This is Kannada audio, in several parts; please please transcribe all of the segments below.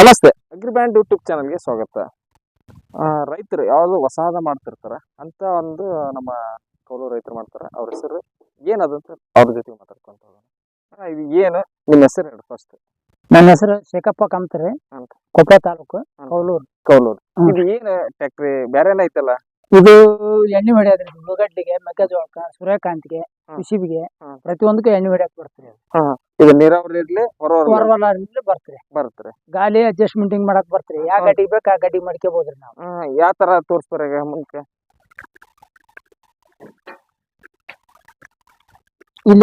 ನಮಸ್ತೆ. ಅಗ್ರಿಬ್ಯಾಂಡ್ ಯೂಟ್ಯೂಬ್ ಚಾನಲ್ಗೆ ಸ್ವಾಗತ. ರೈತರು ಯಾವುದು ಹೊಸಾದ ಮಾಡ್ತಿರ್ತಾರ. ಅಂತ ಒಂದು ನಮ್ಮ ಕೌಲು ರೈತರು ಮಾಡ್ತಾರೆ. ಅವ್ರ ಹೆಸರು ಏನದಂತ ಅವ್ರ ಜೊತೆ ಮಾತಾಡ್ಕೊಂತ ಹೋಗೋಣ. ಇದು ಏನು? ನಿಮ್ಮ ಹೆಸರು ಹೇಳಿ ಫಸ್ಟ್ ನನ್ನ ಹೆಸರು ಶೇಖಪ್ಪ ಕಂತ್ರಿ. ಹ್ಮ್. ಕೊಪ್ಪಳ ತಾಲೂಕು ಕೌಲೂರು. ಕೌಲೂರು. ಇದು ಏನು ಟ್ಯಾಕ್ಟ್ರಿ? ಬೇರೆ ಐತಲ್ಲ? ಇದು ಎಣ್ಣೆ ಹೊಡೆಯೋದ್ರಿ ಉಳ್ಳಗಡ್ಡಿಗೆ ಮೆಕ್ಕೆಜೋಳಕ್ಕ ಸೂರ್ಯಕಾಂತಿಗೆ ಬಿಸಿಬಿಗೆ ಕುಸಿಬಿಗೆ ಒಂದಕ್ಕೆ ಎಣ್ಣೆ ಹೊಡೆಯಕ್ ಬರ್ತೀರಿ ಇದು ನೀರಾವರಿ ಇರ್ಲಿ ಬರ್ತೀರಿ. ಬರ್ತಾರೆ. ಗಾಳಿ ಅಡ್ಜಸ್ಟ್ಮೆಂಟ್ ಮಾಡಕ್ ಬರ್ತೀರಿ. ಯಾ ಹ್ಮ್. ಬೇಕು ಆ ಗಡ್ಡಿ ಮಾಡ್ಕೋಬಹುದ್ರಿ ನಾವು. ಯಾವ ತರ ತೋರಿಸ್ಬಾರ ಈಗ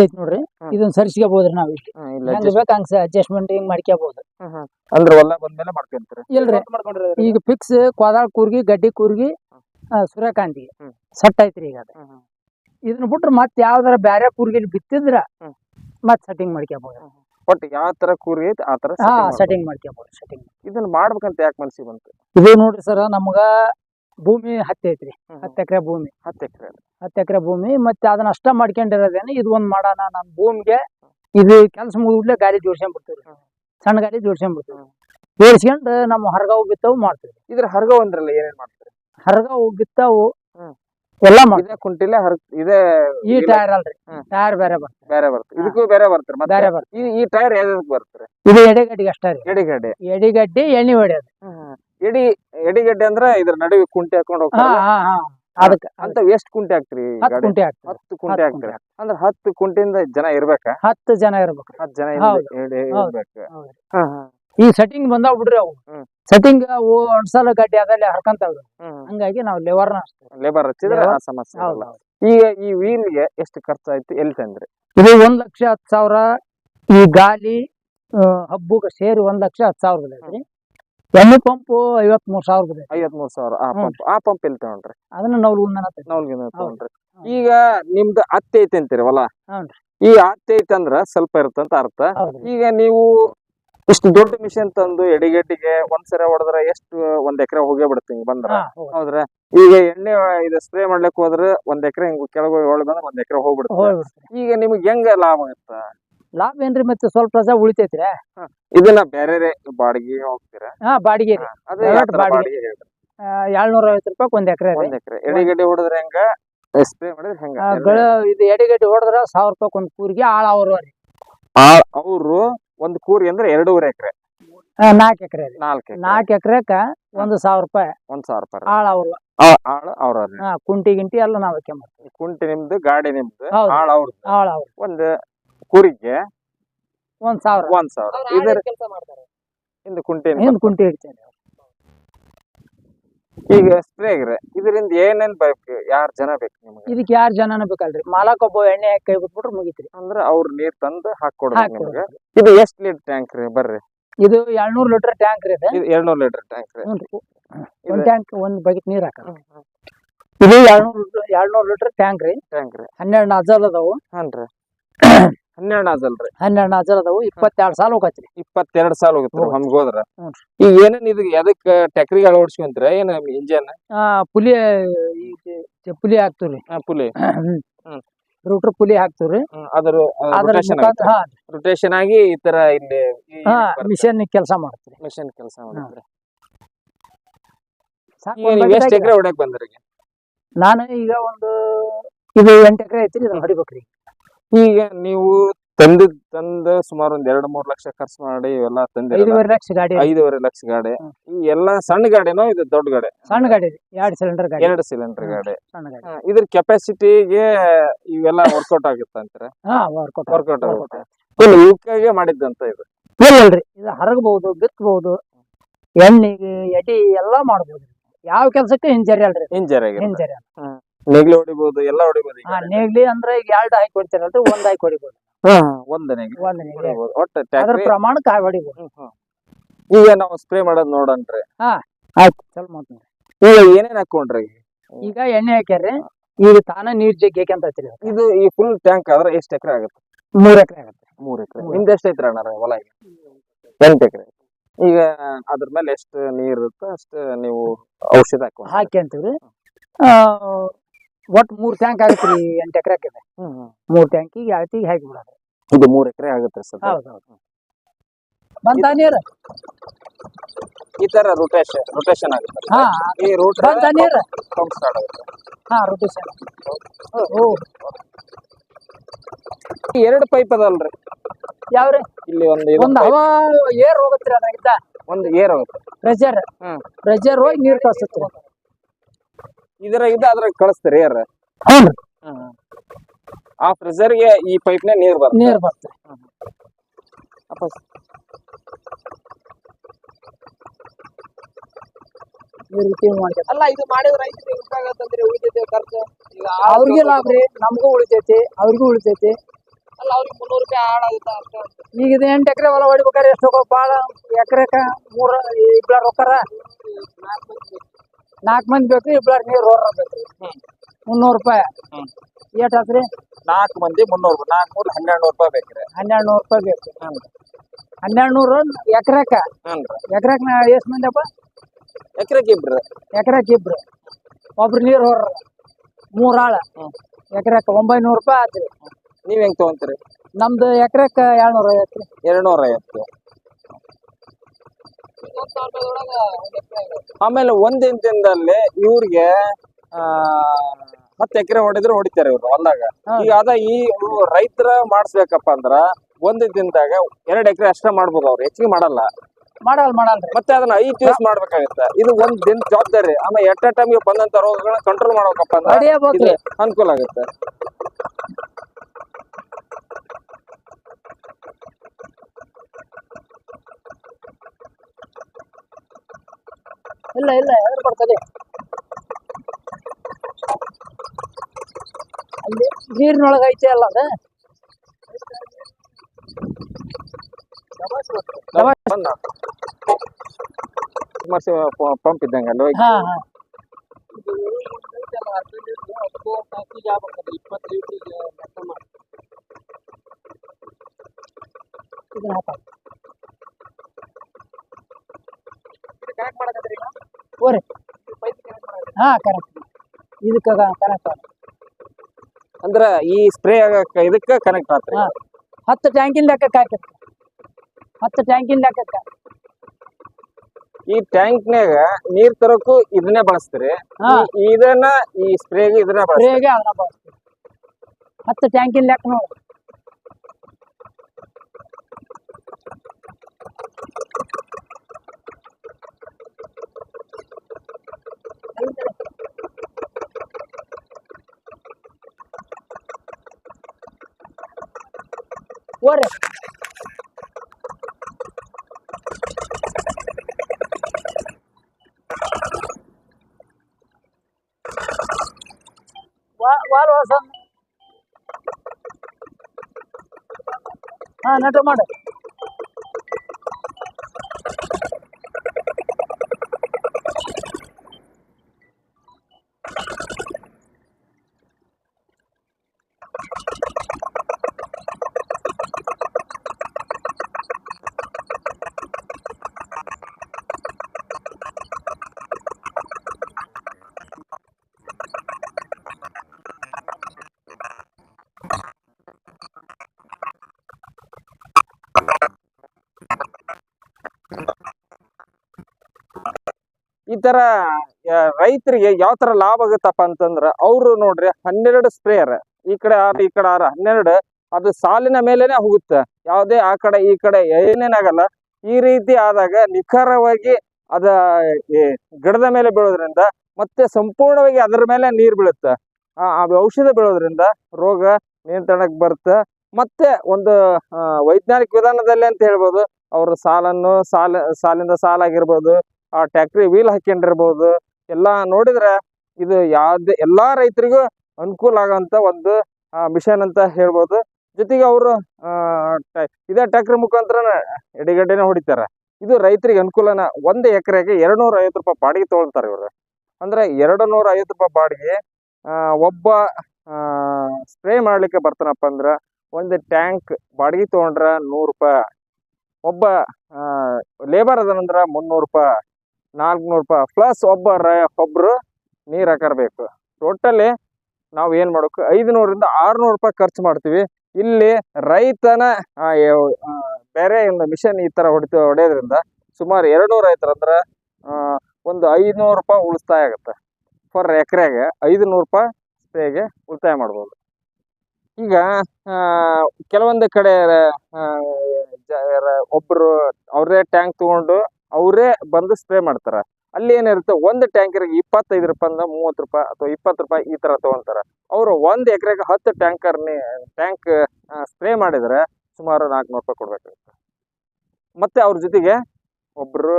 ಐತಿ ನೋಡ್ರಿ. ಹ್ಮ್. ಇದನ್ನ ಸರಿಸ್ಕೋಬಹುದ್ರಿ ನಾವು ಇಲ್ಲಿ ಹ್ಮ್, ಇಲ್ಲ ಹೆಂಗ್ adjust- ಬೇಕು ಹಂಗ ಅಡ್ಜಸ್ಟ್ಮೆಂಟಿಂಗ್ ಮಾಡ್ಕೋಬಹುದು ಹ್ಮ್, ಹ್ಮ್. ಅಂದ್ರೆ ಹೊಲ ಬಂದ್ಮೇಲೆ ಮಾಡ್ಕೊಂತೀರಿ. ಇಲ್ರಿ. ಈಗ ಫಿಕ್ಸ್ ಕೋದಾಳ ಕೂರ್ಗಿ ಗಡ್ಡಿ ಕೂರ್ಗಿ ಆ, ಸೂರ್ಯಕಾಂತಿಗೆ. ಹ್ಮ್. ಸೆಟ್ ಐತ್ರಿ ಈಗ ಅದ. ಹ್ಮ್, ಹ್ಮ್. ಇದನ್ನ ಬಿಟ್ರೆ ಮತ್ತೆ ಯಾವ್ದಾರ ಬ್ಯಾರೆ ಕೂರ್ಗಿಲಿ ಬಿತ್ತಿದ್ರ ಹ್ಮ್. ಮತ್ ಸೆಟ್ಟಿಂಗ್ ಮಾಡ್ಕೋಬಹುದು ಒಟ್ಟು ಯಾವ ತರ ಕೂರಿ ಐತಿ ಆ ತರ ಹಾ ಸೆಟ್ಟಿಂಗ್ ಮಾಡ್ಕೋಬಹುದು ಸೆಟ್ಟಿಂಗ್ ಇದನ್ನ ಮಾಡ್ಬೇಕಂತ ಯಾಕೆ ಮನಸ್ಸಿಗೆ ಬಂತು? ಇದು ನೋಡ್ರಿ ಸರ್ ನಮ್ಗ ಭೂಮಿ ಹತ್ತಿ ಐತ್ರಿ. ಹತ್ತು ಎಕರೆ ಭೂಮಿ. ಹತ್ತು ಎಕರೆ ಹತ್ತು ಎಕರೆ ಭೂಮಿ ಮತ್ತೆ ಅದನ್ನ ಅಷ್ಟ ಮಾಡ್ಕೊಂಡಿರೋದೇನೆ ಇದು ಒಂದ್ ಮಾಡೋಣ ನಮ್ ಭೂಮಿಗೆ ಇದು ಕೆಲಸ ಮುಗಿದ್ಲೆ ಗಾಡಿ ಜೋಡ್ಸ್ಕೊಂಡ್ಬಿಡ್ತೀವಿ. ಸಣ್ಣ ಗಾಡಿ ಜೋಡ್ಸ್ಕೊಂಡ್ಬಿಡ್ತೀವಿ ಜೋಡಿಸ್ಕೊಂಡು ಜೋಡ್ಸ್ಕೊಂಡು ನಮ್ಮ ಹರಗ ಬಿತ್ತವು ಮಾಡ್ತೀವಿ ಇದ್ರ ಹರ್ಗ ಒಂದ್ರಲ್ಲ ಏನೇನ್ ಮಾಡ್ತಾರೆ? ಹರಗ ಬಿತ್ತವು ಹ್ಮ್. ಎಲ್ಲ ಇದೇ ಕುಂಟಿಲೆ ಹರ್ ಇದೇ ಈ. ಟೈರ್ ಅಲ್ರಿ. ಟೈರ್ ಬೇರೆ ಬರ್ತದೆ. ಬೇರೆ ಬರ್ತದೆ. ಇದಕ್ಕೂ ಬೇರೆ ಬರ್ತಾರೆ ಮತ್ತೆ ಬೇರೆ ಬರ್ತದೆ. ಈ ಈ ಟೈರ್ ಯಾವ್ದಕ್ ಬರ್ತಾರೆ ಇದು ಎಡೆಗಡ್ಡಿಗೆ ಅಷ್ಟೇ ರೀ. ಎಡಿಗಡ್ಡೆ. ಎಡಿಗಡ್ಡಿ ಎಣ್ಣೆ ಹೊಡ್ಯೋದು. ಎಡಿ ಎಡಿಗಡ್ಡೆ ಅಂದ್ರ ಇದ್ರ ನಡುವೆ ಕುಂಟೆ ಹಾಕೊಂಡು ಹೋಗ್ತಾರೆ ಹಾ ಹಾ ಅದಕ್ಕೆ ಅಂತ ಎಷ್ಟ್ ಕುಂಟೆ ಹಾಕ್ತಿರಿ ಈ ಹತ್ತು ಗಾಡಿ? ಕುಂಟೆ ಹಾಕ್ತೀವಿ. ಹತ್ತು ಕುಂಟೆ ಹತ್ತು ಹಾಕ್ತಿರಿ? ಅಂದ್ರ ಹತ್ತು ಕುಂಟೆಯಿಂದ ಜನ ಇರ್ಬೇಕ? ಹತ್ತು ಜನ ಇರ್ಬೇಕು. ಹತ್ತು ಜನ ಹೌದು. ಇರ್ಬೇಕು? ಹೌದು. ಹಾ ಹಾ. ಈ ಸೆಟ್ಟಿಂಗ್ ಬಂದಾವ್ ಬಿಡ್ರಿ ಅವು. ಹ್ಮ್. ಸೆಟ್ಟಿಂಗ್ ಅವು ಒಂದ್ಸಲ ಗಡ್ಡಿ ಅದಲ್ಲಿ ಹರ್ಕಂತಾವ್ರಿ ಹಂಗಾಗಿ ನಾವು ಲೇಬರ್ ಲೇಬರ್ ಹಚ್ಚಿದ್ರೆ ಆ Labor? ಸಮಸ್ಯೆ ಹೌದು ಇರಲ್ಲ ಈಗ ಈ ವೀಲ್ಗೆ ಎಷ್ಟು ಖರ್ಚಾಯ್ತು ಎಲ್ಲಿ ತಂದ್ರಿ? ಇದು ಒಂದ್ ಲಕ್ಷ ಹತ್ತು ಸಾವಿರ ಈ ಗಾಲಿ ಆ, ಹಬ್ಬಕ್ಕೆ ಸೇರಿ ಒಂದ್ ಲಕ್ಷ ಹತ್ ಸಾವಿರ ಬಿದ್ದೈತ್ರಿ ಎಣ್ಣೆ ಪಂಪ್ ಐವತ್ ಮೂರ್ ಸಾವಿರ ಬಿದ್ದೈತಿ ಐವತ್ ಮೂರ್ ಸಾವಿರ. ಆ ಹ್ಮ್. ಪಂಪ್ ಆ ಪಂಪ್ ಎಲ್ಲಿ ತಗೊಂಡ್ರಿ? ಅದನ್ನ ನಾವು ನಾಲ್ಗಿನ ತಗೊಂಡ್ರಿ. ಹೌದು. ಈಗ ನಿಮ್ದು ಅತ್ತೆ ಐತಿ ಅಂತೀರಿ ಹೊಲ. ಈ ಅತ್ತೆ ಐತಿ ಅಂದ್ರ ಸ್ವಲ್ಪ ಇರುತ್ತಂತ ಅರ್ಥ. ಹೌದ್ರಿ. ಈಗ ನೀವು ಇಷ್ಟು ದೊಡ್ಡ ಮಿಷನ್ ತಂದು ಎಡಿಗಡ್ಡಿಗೆ ಒಂದ್ಸರಿ ಹೊಡೆದ್ರೆ ಎಷ್ಟು ಒಂದ್ ಎಕರೆ ಹೋಗೇ ಬಿಡುತ್ತೆ ಹಿಂಗ್ ಬಂದ್ರ. ಹೌದ್ರ? ಈಗ ಎಣ್ಣೆ ಇದು ಸ್ಪ್ರೇ ಮಾಡ್ಲಿಕ್ ಹೋದ್ರೆ ಒಂದ್ ಎಕರೆ ಹಿಂಗ್ ಕೆಳಗೆ ಒಳಗೆ ಬಂದ್ರೆ ಒಂದ್ ಎಕರೆ ಹೋಗ್ಬಿಡುತ್ತೆ ಈಗ ನಿಮ್ಗೆ ಹೆಂಗ ಲಾಭ ಆಗುತ್ತ ಲಾಭ ಏನ್ರಿ ಮತ್ತೆ ಸ್ವಲ್ಪ ರಜಾ ಉಳಿತೈತ್ರ? ಇದನ್ನ ಬೇರೆ ಬಾಡಿಗೆ ಹೋಗ್ತೀರಾ? ಹಾ ಬಾಡಿಗೆ ಏಳ್ನೂರ ಐವತ್ತು ರೂಪಾಯಿ ಒಂದ್ ಎಕರೆ ಒಂದ್ ಎಕರೆ. ಎಡಿಗಡ್ಡೆ ಹೊಡೆದ್ರೆ ಹೆಂಗ? ಸ್ಪ್ರೇ ಮಾಡಿದ್ರೆ ಹೆಂಗ? ಇದು ಎಡಿಗಡ್ಡಿ ಹೊಡೆದ್ರ ಸಾವಿರ ರೂಪಾಯಿ ಒಂದ್ ಕೂರಿಗೆ ಆಳ ಅವ್ರ ರೀ. ಅವರು? ಒಂದ್ ಕೂರಿ ಅಂದ್ರೆ ಎರಡೂವರೆ ಎಕರೆ. ನಾಲ್ಕು ಎಕರೆ ರೀ. ನಾಲ್ಕು ಎಕರೆ. ನಾಲ್ಕು ಎಕರೆಕ ಒಂದು ಸಾವಿರ ರೂಪಾಯಿ. ಒಂದ್ ಸಾವಿರ ರೂಪಾಯಿ ಆಳ ಅವ್ರ ಆ- ಆಳು ಅವ್ರ ಹಾ ಕುಂಟಿ ಗಿಂಟಿ ಎಲ್ಲ ನಾವ್ ಹಾಕ್ಯಂಬರ್ತೀವಿ ಕುಂಟಿ ನಿಮ್ದು ಗಾಡಿ ನಿಮ್ದು ಹೌದು. ಆಳ್ ಅವ್ರದ್ದು. ಆಳ ಅವ್ರ ಒಂದ್ ಕುರಿಗೆ ಒಂದ್ ಸಾವಿರ. ಒಂದ್ ಸಾವಿರ. ಇದರ ಇಂದ ಕುಂಟಿ ನಿಮ್ದು. ಹಿಂದ್ ಕುಂಟಿ ಇಡ್ತೇನೆ. ಈಗ ಸ್ಪ್ರೇ ಇದರಿಂದ ಏನೇನ್ ಬೇಕು ಯಾರ್ ಜನ ಬೇಕು ನಿಮ್ಗೆ? ಇದಕ್ಕೆ ಯಾರ್ ಜನನ ಬೇಕಲ್ರಿ. ಮಾಲಕ್ ಒಬ್ಬ ಎಣ್ಣೆ ಹಾಕಿ ಕೈ ಬಿಟ್ಬಿಟ್ರೆ ಮುಗಿತ್ರಿ. ಅಂದ್ರ ಅವ್ರ ನೀರ್ ತಂದು ಹಾಕೊಡ್ಬೇಕು ನಿಮ್ಗೆ. ಇದು ಎಷ್ಟ್ ಲೀಟರ್ ಟ್ಯಾಂಕ್ ರೀ? ಬರ್ರಿ. ಇದು ಎರಡ್ನೂರ್ ಲೀಟರ್ ಟ್ಯಾಂಕ್ ರೀ ಇದು. ಇದು ಎರಡ್ನೂರ್ ಲೀಟರ್ ಟ್ಯಾಂಕ್ ರೀ. ಹ್ಞೂನ್ರಿ. ಇದು- ಒಂದ್ ಟ್ಯಾಂಕ್ ಒಂದ್ ಬಕೆಟ್ ನೀರ್ ಹಾಕ ಇದು ಎರಡ್ನೂರ್ ಎರಡ್ನೂರ್ ಲೀಟರ್ ಟ್ಯಾಂಕ್ ರೀ. ಟ್ಯಾಂಕ್ ರೀ. ಹನ್ನೆರಡು ನಾಜಲ್ ಅದಾವು. ಹನ್ರಿ. ಹನ್ನೆರಡು ಅಲ್ರಿ ಹನ್ನೆರಡು ನಾಜಲ್ ಅದಾವು ಇಪ್ಪತ್ತೆರಡು ಸಾಲ ಹೋಗತ್ರಿ. ಇಪ್ಪತ್ತೆರಡ್ ಸಾಲ ಹೋಗುತ್ತೆ ಹಂಗ ಹೋದ್ರ. ಹ್ಞೂನ್ರಿ. ಈಗ ಏನೇನ್ ಇದಕ್ಕೆ ಎದಕ್ ಟ್ಯಾಕ್ರಿಗೆ ಅಳವಡಿಸ್ಕೊಂತೀರ? ಏನ್ ಇಂಜನ್? ಆ ಪುಲಿ ಈ ಪುಲಿ ಹಾಕ್ತಿವ್ರಿ ಪುಲಿ. ರೂಟರ್ ಪುಲಿ ಹಾಕ್ತಿವ್ರಿ ಅದರ ಅದ್ರ ರೊಟೇಷನ್ ಮುಖಾಂತರ ರೊಟೇಷನ್ ಆಗಿ ಈ ತರ ಇಲ್ಲಿ ಹಾ ಮಿಷನ್ ಕೆಲಸ ಮಾಡ್ತೀರಿ ಮಿಷನ್ ಕೆಲಸ ಮಾಡುತ್ತೆ ಎಷ್ಟು ಒಂದ್ ಎಕರೆ ಹೊಡ್ಯಾಕ್ ಬಂದ್ರಿ? ನಾನು ಈಗ ಒಂದು ಇದು ಎಂಟು ಎಕರೆ ಐತ್ರಿ ಇದನ್ನ ಹೊಡಿಬೇಕ್ರಿ. ಈಗ ನೀವು ತಂದ ತಂದ ಸುಮಾರು ಒಂದ್ ಎರಡ್ ಮೂರ್ ಲಕ್ಷ ಖರ್ಚು ಮಾಡಿ ಇವೆಲ್ಲ ತಂದಿರಲ್ಲ. ಐದುವರೆ ಲಕ್ಷ ಗಾಡಿ. ಐದೂವರೆ ಲಕ್ಷ ಗಾಡಿ. ಹ್ಮ್. ಈ ಎಲ್ಲಾ ಸಣ್ಣ ಗಾಡಿನೋ ಇದು ದೊಡ್ಡ ಗಾಡಿ? ಸಣ್ಣ ಗಾಡಿ ರೀ ಎರಡ್ ಸಿಲಿಂಡರ್ ಗಾಡಿ. ಎರಡು ಸಿಲಿಂಡರ್ ಗಾಡಿ. ಸಣ್ಣ ಗಾಡಿ. ಹಾ, ಇದ್ರ ಕೆಪಾಸಿಟಿಗೆ ಇವೆಲ್ಲ ವರ್ಕೌಟ್ ಆಗುತ್ತೆ ಅಂತೀರ? ಹಾ ವರ್ಕೌಟ್ ವರ್ಕೌಟ್ ಆಗುತ್ತೆ. ಫುಲ್ ಇವಕ್ಕಾಗೆ ಮಾಡಿದ್ದಂತ ಇದು? ಇಲ್ರಿ ಇದು ಹರಗಬಹುದು ಬಿತ್ತಬಹುದು ಎಣ್ಣಿಗೆ ಎಡಿ ಎಲ್ಲಾ ಮಾಡಬಹುದು ಯಾವ ಕೆಲಸಕ್ಕೆ ಹಿಂಜರಿ ಅಲ್ರಿ ಹಿಂಜರಿ ಆಗಿದೆ ಹಿಂಜರಿ ನೆಗ್ಲಿ ಹೊಡಿಬಹುದು ಎಲ್ಲ ಹೊಡಿಬಹುದು ಈಗ. ಹಾ ನೇಗ್ಲಿ ಅಂದ್ರೆ ಈಗ ಎರಡ್ ಹಾಕಿ ಹೊಡಿತಾರಲ್ರಿ ಒಂದ್ ಹಾಕಿ ಹೊಡಿಬೋದು. ಹಾ, ಒಂದ್ ನೇಗ್ಲಿ ಒಂದ್ ನೇಗ್ಲಿ. ಹೊಡಿಬಹುದು ಒಟ್ಟು ಅದ್ರ ಟ್ಯಾಕ್ರಿ ಪ್ರಮಾಣಕ್ಕೆ ಹೊಡಿಬೋದು. ಈಗ ನಾವು ಸ್ಪ್ರೇ ಮಾಡೋದ್ ನೋಡನ್ರಿ ಆಯ್ತು. ಚಲೋ ಮಾತು ಈಗ ಏನೇನ್ ಹಾಕೊಂಡ್ರಿ ಈಗ? ಎಣ್ಣೆ ಹಾಕ್ಯಾರ್ರಿ. ಈಗ ತಾನ ನೀರ್ ಜಗ್ಗಿ ಹಚ್ಚಿರಿ ಇದು ಈ ಫುಲ್ ಟ್ಯಾಂಕ್ ಆದ್ರೆ ಎಷ್ಟ್ ಎಕರೆ ಆಗುತ್ತೆ? ಮೂರ್ ಎಕರೆ ಆಗತ್ತೆ. ಮೂರ್ ಎಕರೆ. ಮೂರ್ ನಿಮ್ದು ಎಷ್ಟ್ ಐತ್ರಿ ಅಣ್ಣ ಹೊಲ ಈಗ? ಎಂಟ್ ಎಕರೆ. ಈಗ ಅದ್ರ ಮೇಲೆ ಎಷ್ಟ್ ನೀರ್ ಇರುತ್ತೆ ಅಷ್ಟ ನೀವು ಔಷಧ ಹಾಕೊಂಡ್ ಹಾಕಿ ಅಂತೀವ್ರಿ ಆ, ಒಟ್ ಮೂರ್ ಟ್ಯಾಂಕ್ ಆಗುತ್ತೆ ರೀ ಎಂಟು ಎಕರೆ ಹಾಕಿದೆ ಮೂರ್ ಟ್ಯಾಂಕಿಗೆ ಅಳತಿಗೆ ಹಾಕಿ ಬಿಡೋದು? ಇದು ಮೂರ್ ಎಕರೆ ಆಗುತ್ತೆ ಸರ್. ಹೌದು ಹೌದು ಬಂತ ನೀರು ಈ ತರ ರೊಟೇಷನ್ ರೊಟೇಷನ್ ಆಗುತ್ತೆ. ಹಾ ಈ ರೂಟ್ ಬಂತ ನೀರು ಪಂಪ್ ಸ್ಟಾರ್ಟ್ ಆಗುತ್ತೆ. ಹಾ ರೊಟೇಷನ್ ಓ ಎರಡು ಪೈಪ್ ಅದಲ್ರಿ. ಯಾವ್ರಿ? ಇಲ್ಲಿ ಒಂದು ಒಂದು ಒಂದ್ ಹವಾ ಏರ್ ಹೋಗುತ್ತೆ ಅದ್ರಾಗಿದ್ದ ಒಂದು ಏರ್ ಹೋಗುತ್ತೆ. ಪ್ರೆಷರ್ ಪ್ರೆಷರ್ ಹೋಗಿ ನೀರು ಕಳ್ಸತ್ರಿ ಇದ್ರಾಗಿದ್ದ ಅದ್ರಾಗ ಕಳಿಸ್ತೀರಿ ಯಾರ ಆ ಆ ಪ್ರೆಸರ್ಗೆ ಈ ಪೈಪ್ನೇ ನೀರ್ ಬರುತ್ತೆ ನೀರ್ ಬರ್ತದೆ. ಅಪ್ಪ ಈ ರೀತಿ ಮಾಡ್ತಾರೆ ಅಲ್ಲ ಇದು ಮಾಡಿದ್ರೆ ರೈತರಿಗೆ ಉಂಟಾಗತ್ತಂದ್ರೆ ಉಳಿತೈತೆ ಖರ್ಚು? ಈಗ ಅವ್ರಿಗೆ ಲಾಭ ರೀ ನಮಗೂ ಉಳಿತೈತಿ ಅವ್ರಿಗೂ ಉಳಿತೈತಿ. ಅಲ್ಲ ಅವ್ರಿಗೆ ಮುನ್ನೂರು ರೂಪಾಯಿ ಹಾಳಾಗುತ್ತೆ ಅಂತ ಈಗ ಇದು ಎಂಟು ಎಕರೆ ಹೊಲ ಹೊಡಿಬೇಕಾರೆ ಎಷ್ಟು ಭಾಳ ಎಕರೆಕ ಮೂರ ಇಬ್ಬರ ರೊಕ್ಕರ ನಾಲ್ಕು ಮಂದಿ ಬೇಕು ಇಬ್ಬರ ನೀರು ಹೊರ ಬೇಕ್ರಿ. ಮುನ್ನೂರು ರೂಪಾಯಿ. ಏಟ್ ಆತ್ರಿ ನಾಲ್ಕು ಮಂದಿ ಮುನ್ನೂರು ನಾಲ್ಕು ಮೂರು ಹನ್ನೆರಡು ನೂರು ರೂಪಾಯಿ ಬೇಕ್ರಿ. ಹನ್ನೆರಡು ನೂರು ರೂಪಾಯಿ ಬೇಕು ಹನ್ನೆರಡು ನೂರು ಎಕರೆಕ. ಎಕರೆಕ್ ನಾ ಎಷ್ಟು ಮಂದಿಯಪ್ಪ ಎಕರೆಕ್ ಇಬ್ರು. ಎಕರೆಕ್ ಇಬ್ರು. ಒಬ್ರು ನೀರು ಹೊರ ಮೂರು ಆಳ. ಎಕರೆಕ್ ಒಂಬೈನೂರು ರೂಪಾಯಿ ಆತ್ರಿ. ನೀವು ಹೆಂಗೆ ತೊಗೊಂತೀರಿ? ನಮ್ದು ಎಕರೆಕ್ ಏಳ್ನೂರ ಐವತ್ತು ರೀ. ಎರಡ್ ನೂರ ಐವತ್ತು ಇನ್ನೊಂದು ಸಾವಿರ ರೂಪಾಯಿದೊಳಗ ಒಂದು ಎಕರೆ ಆಗುತ್ತೆ ಆಮೇಲೆ ಒಂದ್ ದಿನದಲ್ಲಿ ಇವ್ರಿಗೆ ಆ ಹತ್ತು ಎಕರೆ ಹೊಡೆದ್ರೆ ಹೊಡಿತಾರೆ ಇವ್ರು ಹೊಲ್ದಾಗ. ಈಗ ಅದ ಈ ರೈತರ ಮಾಡಿಸ್ಬೇಕಪ್ಪ ಅಂದ್ರ ಒಂದ್ ದಿನದಾಗ ಎರಡ್ ಎಕರೆ ಅಷ್ಟೇ ಮಾಡ್ಬೋದು ಅವ್ರು ಹೆಚ್ಚಿಗೆ ಮಾಡಲ್ಲ. ಮಾಡಲ್ ಮಾಡಲ್ಲ ಮತ್ತೆ ಅದನ್ನ ಐದು ದಿವಸ ಮಾಡ್ಬೇಕಾಗತ್ತೆ. ಇದು ಒಂದ್ ದಿನ ಜವಾಬ್ದಾರಿ. ಆಮೇಲೆ ಎಟ್ ಟೈಮ್ ಬಂದಂತ ರೋಗಗಳನ್ನ ಕಂಟ್ರೋಲ್ ಮಾಡ್ಬೇಕಪ್ಪ ಅಂದ್ರೆ ಅನುಕೂಲ ಆಗುತ್ತೆ. ಇಲ್ಲ ಇಲ್ಲ ಎದ್ರ ಬರ್ತದೆ ಅಲ್ಲಿ ನೀರಿನೊಳಗ ಐತೆ ಅಲ್ಲ ಅದ ಬಂದ ಮರ್ಸಿ ಪಂಪ್ ಇದ್ದಂಗೆ ಅಲ್ಲಿ ಹೋಗಿ ಹಾ ಹಾ ಇದು ಐತಲ್ಲ ಹದಿನೈದು ಲೀಟ್ರು ಅದಕ್ಕೂ ಪ್ಯಾಕೇಜ್ ಆಗ್ಬೇಕಂದ್ರೆ ಇಪ್ಪತ್ತು ಲೀಟ್ರಿಗೆ ಲೆಕ್ಕ ಮಾಡಿ ಇದನ್ನ ಹಾಕ ಕನೆಕ್ಟ್ ಮಾಡಕತ್ರಿ ಈಗ ಓರಿ. ಹಾಂ ಕರೆಕ್ಟ್ ಇದಕ್ಕೆ ಕನೆಕ್ಟ್ ಅಂದ್ರ ಈ ಸ್ಪ್ರೇ ಆಗಕ್ಕೆ ಇದಕ್ಕ ಕನೆಕ್ಟ್ ಆತ್ರಿ ಹಾಂ. ಹತ್ತು ಟ್ಯಾಂಕಿನ ಲೆಕ್ಕಕ್ಕೆ ಹಾಕಿತ್ತು ಹತ್ತು ಟ್ಯಾಂಕಿನ ಲೆಕ್ಕಕ್ಕೆ ಈ ಟ್ಯಾಂಕ್ನ್ಯಾಗ ನೀರ್ ತರಕ್ಕೂ ಇದನ್ನೇ ಬಳಸ್ತೀರಿ. ಹಾ. ಈ- ಇದನ್ನ ಈ ಸ್ಪ್ರೇಗೆ ಇದನ್ನ ಬಳಸ್ತೀರಿ. ಸ್ಪ್ರೇಗೆ ಅದನ್ನ ಬಳಸ್ತೀವಿ. ಹತ್ತು ಟ್ಯಾಂಕಿನ ಲೆಕ್ಕ ನೋಡಿ. ಓರಿ ವಾ- ವಾರ ವಾಸ ಹಾ ನಟ ಮಾಡು ಈ ತರ ರೈತರಿಗೆ ಯಾವ ತರ ಲಾಭ ಆಗುತ್ತಪ್ಪ ಅಂತಂದ್ರ, ಅವ್ರು ನೋಡ್ರಿ ಹನ್ನೆರಡು ಸ್ಪ್ರೇಯರ್, ಈ ಕಡೆ ಆರು, ಈ ಕಡೆ ಆರು, ಹನ್ನೆರಡು, ಅದು ಸಾಲಿನ ಮೇಲೆನೆ ಹೋಗುತ್ತೆ. ಯಾವುದೇ ಆ ಕಡೆ, ಈ ಕಡೆ ಏನೇನಾಗಲ್ಲ ಈ ರೀತಿ ಆದಾಗ ನಿಖರವಾಗಿ ಅದ ಗಿಡದ ಮೇಲೆ ಬೀಳೋದ್ರಿಂದ ಮತ್ತೆ ಸಂಪೂರ್ಣವಾಗಿ ಅದರ ಮೇಲೆ ನೀರ್ ಬೀಳುತ್ತೆ. ಆ ಔಷಧ ಬೀಳೋದ್ರಿಂದ ರೋಗ ನಿಯಂತ್ರಣಕ್ಕೆ ಬರುತ್ತೆ. ಮತ್ತೆ ಒಂದು ವೈಜ್ಞಾನಿಕ ವಿಧಾನದಲ್ಲಿ ಅಂತ ಹೇಳ್ಬೋದು, ಅವ್ರ ಸಾಲನ್ನು, ಸಾಲ, ಸಾಲಿಂದ ಸಾಲಾಗಿರ್ಬೋದು ಆ ಟ್ಯಾಕ್ಟ್ರಿ ವೀಲ್ ಹಾಕೊಂಡಿರ್ಬೋದು ಎಲ್ಲ ನೋಡಿದ್ರೆ ಇದು ಯಾವ್ದೇ ಎಲ್ಲಾ ರೈತರಿಗೂ ಅನುಕೂಲ ಆಗಂತ ಒಂದು ಮಿಷನ್ ಅಂತ ಹೇಳ್ಬೋದು. ಜೊತೆಗೆ ಅವರು ಇದೇ ಟ್ಯಾಕ್ಟ್ರಿ ಮುಖಾಂತರ ಎಡೆಗಡ್ಡೆನೆ ಹೊಡಿತಾರೆ. ಇದು ರೈತರಿಗೆ ಅನುಕೂಲನ ಒಂದು ಎಕರೆಗೆ ಎರಡು ನೂರ ಐವತ್ತು ರೂಪಾಯಿ ಬಾಡಿಗೆ ತೊಗೊಳ್ತಾರೆ ಇವರು. ಅಂದ್ರೆ ಎರಡು ನೂರ ಐವತ್ತು ರೂಪಾಯಿ ಬಾಡಿಗೆ ಒಬ್ಬ ಸ್ಪ್ರೇ ಮಾಡ್ಲಿಕ್ಕೆ ಬರ್ತಾನಪ್ಪ ಅಂದ್ರ ಒಂದು ಟ್ಯಾಂಕ್ ಬಾಡಿಗೆ ತಗೊಂಡ್ರ ನೂರು ರೂಪಾಯಿ. ಒಬ್ಬ ಲೇಬರ್ ಅದನಂದ್ರ ಮುನ್ನೂರು ರೂಪಾಯಿ. ನಾಲ್ಕುನೂರು ರೂಪಾಯಿ. ಪ್ಲಸ್ ಒಬ್ಬ ಒಬ್ಬರು ನೀರು ಹಾಕರ್ಬೇಕು ಟೋಟಲಿ ನಾವು ಏನ್ ಮಾಡಬೇಕು? ಐದುನೂರಿಂದ ಆರ್ನೂರು ರೂಪಾಯಿ ಖರ್ಚು ಮಾಡ್ತೀವಿ. ಇಲ್ಲಿ ರೈತನ ಬೇರೆ ಒಂದು ಮಿಷನ್ ಈ ತರ ಹೊಡಿತ, ಹೊಡೆಯೋದ್ರಿಂದ ಸುಮಾರು ಎರಡು ರೈತರ ಹತ್ರ ಒಂದು ಐದುನೂರು ರೂಪಾಯಿ ಉಳಿಸ್ತಾ ಆಗುತ್ತೆ. ಫರ್ ಎಕರೆಗೆ ಐದು ನೂರು ರೂಪಾಯಿ ಸ್ಪ್ರೇಗೆ ಉಳಿತಾಯ ಮಾಡ್ಬೋದು. ಈಗ ಕೆಲವೊಂದು ಕಡೆ ಒಬ್ಬರು ಅವರೇ ಟ್ಯಾಂಕ್ ತಗೊಂಡು ಅವರೇ ಬಂದು ಸ್ಪ್ರೇ ಮಾಡ್ತಾರೆ. ಅಲ್ಲಿ ಏನಿರುತ್ತೆ, ಒಂದು ಟ್ಯಾಂಕರ್ಗೆ ಇಪ್ಪತ್ತೈದು ರೂಪಾಯಿಂದ ಮೂವತ್ತು ರೂಪಾಯಿ ಅಥವಾ ಇಪ್ಪತ್ತು ರೂಪಾಯಿ ಈ ತರ ತೊಗೊತಾರೆ. ಅವರು ಒಂದು ಎಕರೆಗೆ ಹತ್ತು ಟ್ಯಾಂಕರ್ ಟ್ಯಾಂಕ್ ಸ್ಪ್ರೇ ಮಾಡಿದರೆ ಸುಮಾರು ನಾಲ್ಕುನೂರು ರೂಪಾಯಿ ಕೊಡಬೇಕಾಗುತ್ತೆ. ಮತ್ತೆ ಅವ್ರ ಜೊತೆಗೆ ಒಬ್ಬರು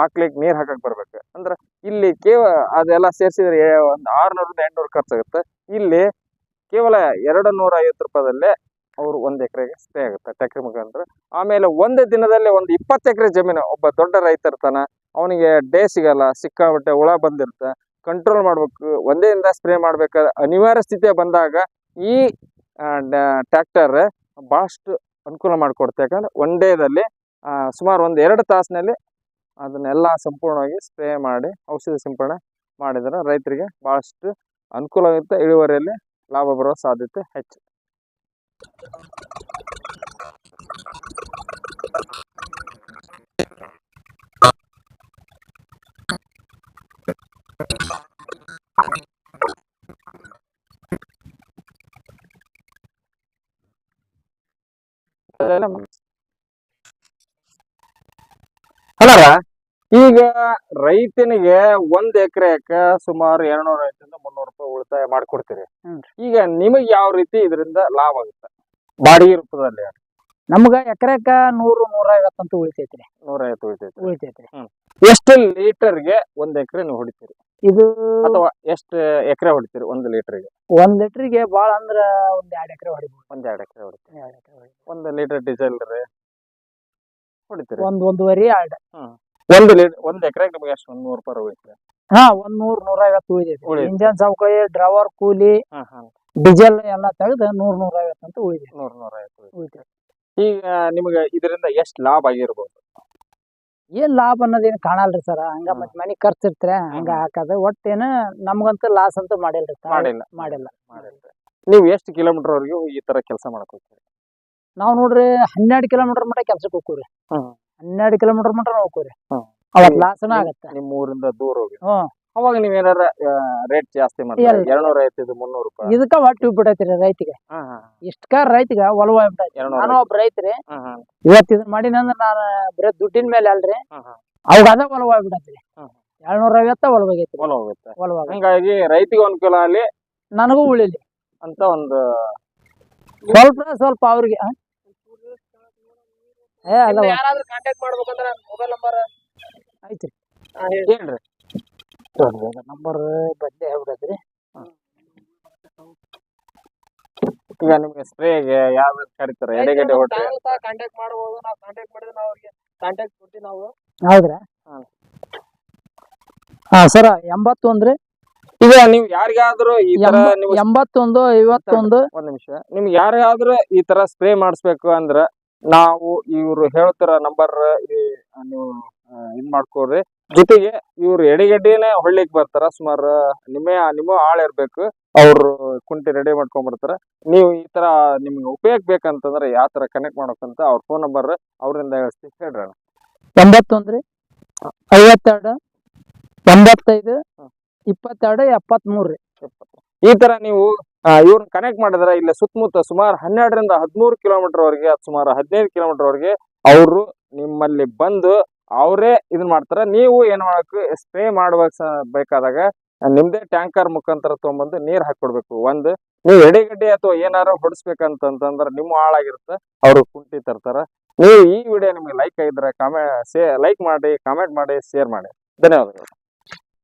ಹಾಕ್ಲಿಕ್ಕೆ ನೀರು ಹಾಕಕ್ಕೆ ಹಾಕಕ್ ಬರ್ಬೇಕು. ಅಂದ್ರೆ ಇಲ್ಲಿ ಕೇವ, ಅದೆಲ್ಲ ಸೇರಿಸಿದ್ರೆ ಒಂದು ಆರುನೂರಿಂದ ಎಂಟ್ನೂರು ಖರ್ಚಾಗುತ್ತೆ. ಇಲ್ಲಿ ಕೇವಲ ಎರಡು ನೂರ ಐವತ್ತು ರೂಪಾಯಿದಲ್ಲೇ ಅವರು ಒಂದು ಎಕರೆಗೆ ಸ್ಪ್ರೇ ಆಗುತ್ತೆ. ಟ್ಯಾಕ್ಟ್ರಿ ಮುಖಾಂತರ. ಆಮೇಲೆ ಒಂದೇ ದಿನದಲ್ಲಿ ಒಂದು ಇಪ್ಪತ್ತು ಎಕರೆ ಜಮೀನು, ಒಬ್ಬ ದೊಡ್ಡ ರೈತ ಇರ್ತಾನ, ಅವನಿಗೆ ಡೇ ಸಿಗಲ್ಲ ಸಿಕ್ಕಾಬಟ್ಟೆ ಹುಳ ಬಂದಿರುತ್ತೆ. ಕಂಟ್ರೋಲ್ ಮಾಡ್ಬೇಕು, ಒಂದೇ ದಿನ ಸ್ಪ್ರೇ ಮಾಡಬೇಕಾದ ಅನಿವಾರ್ಯ ಸ್ಥಿತಿ ಬಂದಾಗ ಈ ಟ್ಯಾಕ್ಟರ್ ಭಾಳಷ್ಟು ಅನುಕೂಲ ಮಾಡಿಕೊಡ್ತೆ ಯಾಕಂದ್ರೆ ಒನ್ ಡೇದಲ್ಲಿ ಸುಮಾರು ಒಂದು ಎರಡು ತಾಸಿನಲ್ಲಿ ಅದನ್ನೆಲ್ಲ ಸಂಪೂರ್ಣವಾಗಿ ಸ್ಪ್ರೇ ಮಾಡಿ, ಔಷಧಿ ಸಿಂಪಡಣೆ ಮಾಡಿದ್ರೆ ರೈತರಿಗೆ ಭಾಳಷ್ಟು ಅನುಕೂಲ ಆಗುತ್ತೆ. ಇಳುವರಿಯಲ್ಲಿ ಲಾಭ ಬರೋ ಸಾಧ್ಯತೆ ಹೆಚ್ಚು. ಅಲ್ಲರ ಈಗ ರೈತನಿಗೆ ಒಂದ್ ಎಕರೆಕ ಸುಮಾರು ಎರಡ್ನೂರ ಐವತ್ತರಿಂದ ಮುನ್ನೂರು ರೂಪಾಯಿ ಉಳಿತಾಯ ಮಾಡ್ಕೊಡ್ತೀರಿ. ಈಗ ನಿಮಗ್ ಯಾವ ರೀತಿ ಇದರಿಂದ ಲಾಭ ಆಗುತ್ತೆ? ಬಾಡಿಗೆ ರೂಪದಲ್ಲಿ ನಮ್ಗ ಎಕರೆಕ ನೂರು ನೂರ ಐವತ್ತಂತೂ ಉಳಿತೈತ್ರಿ. ನೂರ ಐವತ್ತು ಉಳಿತೈತಿ ಉಳಿತೈತ್ರಿ ಎಷ್ಟು ಲೀಟರ್ಗೆ ಒಂದ್ ಎಕರೆ ನೀವು ಹೊಡಿತೀರಿ? ಇದು ಅಥವಾ ಎಷ್ಟು ಎಕರೆ ಹೊಡಿತೀರಿ ಒಂದು ಲೀಟರ್ಗೆ? ಒಂದ್ ಲೀಟರ್ಗೆ ಬಾಳ ಅಂದ್ರ ಒಂದ್ ಎರಡ್ ಎಕರೆ ಹೊಡಿಬೋದು. ಒಂದ್ ಎರಡು ಎಕರೆ ಹೊಡಿತೀರಿ. ಎರಡ್ ಎಕರೆ ಹೊಡಿಬೋದು. ಒಂದ್ ಲೀಟರ್ ಡೀಸೆಲ್ ರೀ ಹೊಡಿತೀರಿ? ಒಂದ್ ಒಂದೂವರೆ ಎರಡ್. ಒಂದ್ ಲೀಟರ್ ಒಂದ್ ಎಕರೆ ನಿಮ್ಗೆ ಎಷ್ಟು? ಒಂದ್ ನೂರು ರೂಪಾಯಿ ಉಳಿತೀರಿ ಹಾ ಒಂದ್ ನೂರ್ ನೂರ ಐವತ್ತು ಉಳಿತೈತಿ. ಉಳಿತೈತಿ. ಇಂಜನ್ ಸೌಕರ್ಯ ಡ್ರೈವರ್ ಕೂಲಿ ಹಾ ಹಾ ಡೀಸೆಲ್ ಎಲ್ಲ ತೆಗೆದು ನೂರ್ ನೂರ ಐವತ್ತಂತ ಉಳಿದೆ ನೂರ್ ನೂರ ಐವತ್ತು ಈಗ ನಿಮಗೆ ಇದರಿಂದ ಎಷ್ಟು ಲಾಭ ಆಗಿರ್ಬೋದು? ಏನ್ ಲಾಭ ಅನ್ನೋದೇನು ಕಾಣಲ್ರಿ ಸರ್ ಹಂಗ. ಮತ್ ಮನಿ ಖರ್ಚು ಇರ್ತಾರೆ ಹಂಗ. ಹಾಕದ. ಒಟ್ಟೇನ ನಮ್ಗಂತೂ ಲಾಸ್ ಅಂತೂ ಮಾಡಿಲ್ರಿ ತಾವ್ ಮಾಡಿಲ್ಲ. ಮಾಡಿಲ್ಲ. ನೀವು ಎಷ್ಟು ಕಿಲೋಮೀಟರ್ ವರೆಗೂ ಈ ತರ ಕೆಲಸ ಮಾಡಕ್ ಹೋಗ್ತೀರಿ ನಾವ್ ನೋಡ್ರಿ ಹನ್ನೆರಡು ಕಿಲೋಮೀಟರ್ ಮಟ್ಟ ಕೆಲ್ಸಕ್ಕೆ ಹೋಗ್ತೀವ್ರಿ ಹ್ಮ್. ಹನ್ನೆರಡು ಕಿಲೋಮೀಟರ್ ಮಟ್ಟ ಹೋಗ್ತೀವ್ರಿ ಹ್ಮ್. ಅವತ್ ಲಾಸ್ನ ಆಗತ್ತ. ನಿಮ್ಮ ಊರಿಂದ ದೂರ ಹೋಗಿ. ಹ್ಮ್. ಅವಾಗ ನೀವ್ ಏನಾರ ರೇಟ್ ಜಾಸ್ತಿ ಮಾಡ್ತೀರಾ. ಎರಡ್ನೂರ ಮುನ್ನೂರು ರೂಪಾಯಿ. ಇದಕ್ಕ ಹೊಟ್ಟಿ ಬಿಟ್ಟೈತ್ರಿ ರೈತಿಗೆ. ಹಾ ಹಾ ಇಷ್ಟಕ ರೈತಿಗ ಒಲವ ಬಿಟ್ಟೈತಿ ಎರಡ್ನೂರ ನಾನು ಒಬ್ಬ ರೈತ್ರಿ. ಹಾ ಇದನ್ ಮಾಡಿನಂದ್ರ ನಾನು ಬರೀ ದುಡ್ಡಿನ ಮೇಲೆ ಅಲ್ರಿ. ಹಾ ಹಾ. ಅವಾಗ ಅದ ಒಲವ ಹ್ಮ್. ಏಳ್ನೂರ ಐವತ್ತ ಒಲವಾಗೈತ್ರಿ ಹೊಲ ಹೋಗುತ್ತೆ ಒಲವಾಗ ಹಂಗಾಗಿ ರೈತಿಗೆ ಅನುಕೂಲ ಅಲ್ಲಿ ನನಗೂ ಉಳಿಲಿ. ಅಂತ ಒಂದು ಸ್ವಲ್ಪ ಸ್ವಲ್ಪ ಅವ್ರಿಗೆ ಆ? ಏ ಅದ ಯಾರಾದ್ರೂ ಕಾಂಟ್ಯಾಕ್ಟ್ ಮಾಡ್ಬೇಕಂದ್ರ ಮೊಬೈಲ್ ನಂಬರ್ ಐತ್ರಿ. ಹೇಳ್ರಿ. ನಂಬರ್ ಬದ್ಲಿ ಹೇಳ್ಬಿಡತ್ರಿ ಈಗ ನಿಮ್ಗೆ ಸ್ಪ್ರೇಗೆ ಯಾವ ಕರಿತಾರೆ? ಎಡೆಗಡ್ಡೆ ಹೊಟ್ಟೆ ಕಾಂಟ್ಯಾಕ್ಟ್ ಮಾಡಬಹುದು ನಾವು ಕಾಂಟ್ಯಾಕ್ಟ್ ಮಾಡಿದ್ರೆ ನಾವು ಅವ್ರಿಗೆ ಕಾಂಟ್ಯಾಕ್ಟ್ ಕೊಡ್ತೀವಿ ನಾವು. ಹೌದ್ರಾ. ಹಾ. ಸರ ಅಂದ್ರೆ ಈಗ ನೀವು ಯಾರಿಗಾದ್ರೂ ಈ ತರ ನೀವು ಎಂಬತ್ತೊಂದು ಐವತ್ತೊಂದು. ಒಂದ್ ನಿಮಿಷ. ನಿಮ್ಗೆ ಯಾರಿಗಾದ್ರೂ ಈ ತರ ಸ್ಪ್ರೇ ಮಾಡಿಸ್ಬೇಕು ಅಂದ್ರೆ ನಾವು ಇವ್ರು ಹೇಳ್ತಾರ ನಂಬರ್ ನೀವು ಇದ್ ಮಾಡ್ಕೊಡ್ರಿ. ಜೊತೆಗೆ ಇವ್ರು ಎಡೆಗಡ್ಡಿನೇ ಹೊಳ್ಳಿಕ್ ಬರ್ತಾರ. ಸುಮಾರು ನಿಮ್ಮೇ ನಿಮ್ಮ ಆಳ್ ಇರ್ಬೇಕು. ಅವ್ರು ಕುಂಟಿ ರೆಡಿ ಮಾಡ್ಕೊಂಡ್ ಬರ್ತಾರ. ನೀವು ಈ ತರ ನಿಮ್ಗೆ ಉಪಯೋಗ ಬೇಕಂತಂದ್ರೆ ಯಾವ ತರ ಕನೆಕ್ಟ್ ಮಾಡ್ಬೇಕಂತ ಅವ್ರ ಫೋನ್ ನಂಬರ್ ಅವ್ರಿಂದ ಹೇಳ್ತೀವಿ ಹೇಳ್ರಿ ಅಣ್ಣ. ಎಂಬತ್ತೊಂದ್ರಿ? ಐವತ್ತೆರಡು? ಎಂಬತ್ತೈದು. ಇಪ್ಪತ್ತೆರಡು? ಎಪ್ಪತ್ಮೂರ್ರಿ? ಈ ತರ ನೀವು ಇವ್ರನ್ನ ಕನೆಕ್ಟ್ ಮಾಡಿದ್ರೆ ಇಲ್ಲ ಸುತ್ತಮುತ್ತ ಸುಮಾರು ಹನ್ನೆರಡರಿಂದ ಹದಿಮೂರು ಕಿಲೋಮೀಟರ್ ವರೆಗೆ ಸುಮಾರು ಹದಿನೈದು ಕಿಲೋಮೀಟರ್ ವರೆಗೆ ಅವರು ನಿಮ್ಮಲ್ಲಿ ಬಂದು ಅವರೇ ಇದನ್ನ ಮಾಡ್ತಾರೆ. ನೀವು ಏನ್ ಮಾಡಬೇಕು ಸ್ಪ್ರೇ ಮಾಡಬೇಕು ಬೇಕಾದಾಗ ನಿಮ್ದೇ ಟ್ಯಾಂಕರ್ ಮುಖಾಂತರ ತೊಗೊಂಬಂದು ನೀರ್ ಹಾಕೊಡ್ಬೇಕು ಒಂದು ನೀವು ಎಡೆಗಡ್ಡೆ ಅಥವಾ ಏನಾರ ಹೊಡಿಸ್ಬೇಕಂತಂದ್ರ ನಿಮ್ಮ ಹಾಳಾಗಿರುತ್ತೆ. ಅವ್ರು ಕುಂಟಿ ತರ್ತಾರ. ನೀವು ಈ ವಿಡಿಯೋ ನಿಮ್ಗೆ ಲೈಕ್ ಆಗಿದ್ರೆ ಕಾಮೆ ಲೈಕ್ ಮಾಡಿ ಕಾಮೆಂಟ್ ಮಾಡಿ ಶೇರ್ ಮಾಡಿ. ಧನ್ಯವಾದಗಳು.